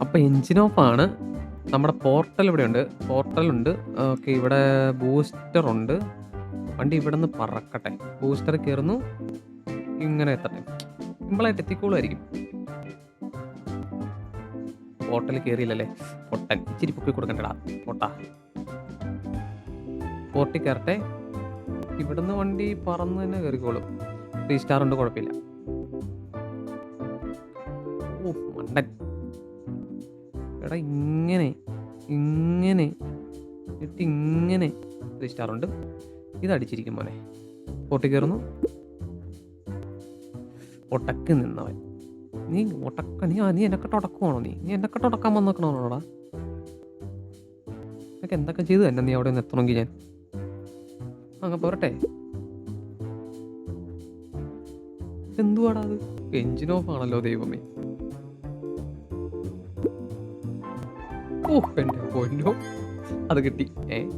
അപ്പോൾ engine off ആണ്. നമ്മുടെ പോർട്ടൽ ഇവിടെ ഉണ്ട് പോർട്ടൽ ഉണ്ട്. ഓക്കെ ഇവിടെ ബൂസ്റ്റർ ഉണ്ട്. വണ്ടി ഇവിടെ നിന്ന് പറക്കട്ടെ. ബൂസ്റ്റർ കയറുന്നു. ഇങ്ങനെ എത്തട്ടെ. സിമ്പിളായിട്ട് എത്തിക്കോളുമായിരിക്കും. പോർട്ടൽ കയറിയില്ലല്ലേ? പൊട്ടൻ. ഇച്ചിരി പൊക്കി കൊടുക്കണ്ടടാ. പൊട്ട. പോർട്ടി കയറട്ടെ. ഇവിടുന്ന് വണ്ടി പറന്ന് തന്നെ കയറിക്കോളും. ത്രീ സ്റ്റാർ ഉണ്ട് കുഴപ്പമില്ല. ഓ മണ്ടൻ. എടാ ഇങ്ങനെ ഇങ്ങനെ എന്നിട്ട് ഇങ്ങനെ ത്രീ ഉണ്ട് ഇത് അടിച്ചിരിക്കും മോനെ. പോട്ടി കയറുന്നു. ഒട്ടക്ക് നിന്നവൻ. നീ ഒട്ടക്ക നീ നീ എന്നെക്കട്ട് ഉടക്കുവാണോ നീ? നീ എന്നെക്കട്ട് ഉടക്കാൻ വന്നേക്കണോടാ? നിനക്ക് എന്തൊക്കെ ചെയ്തു തന്നെ നീ അവിടെ നിന്ന് എത്തണമെങ്കിൽ ഞാൻ? അങ്ങ് പോരട്ടെ. എന്തുവാടാ അത്? എഞ്ചിൻ ഓഫ് ആണല്ലോ ദൈവമേ. ഓ എന്റെ പൊന്നോ. അത് കിട്ടി. ഏ?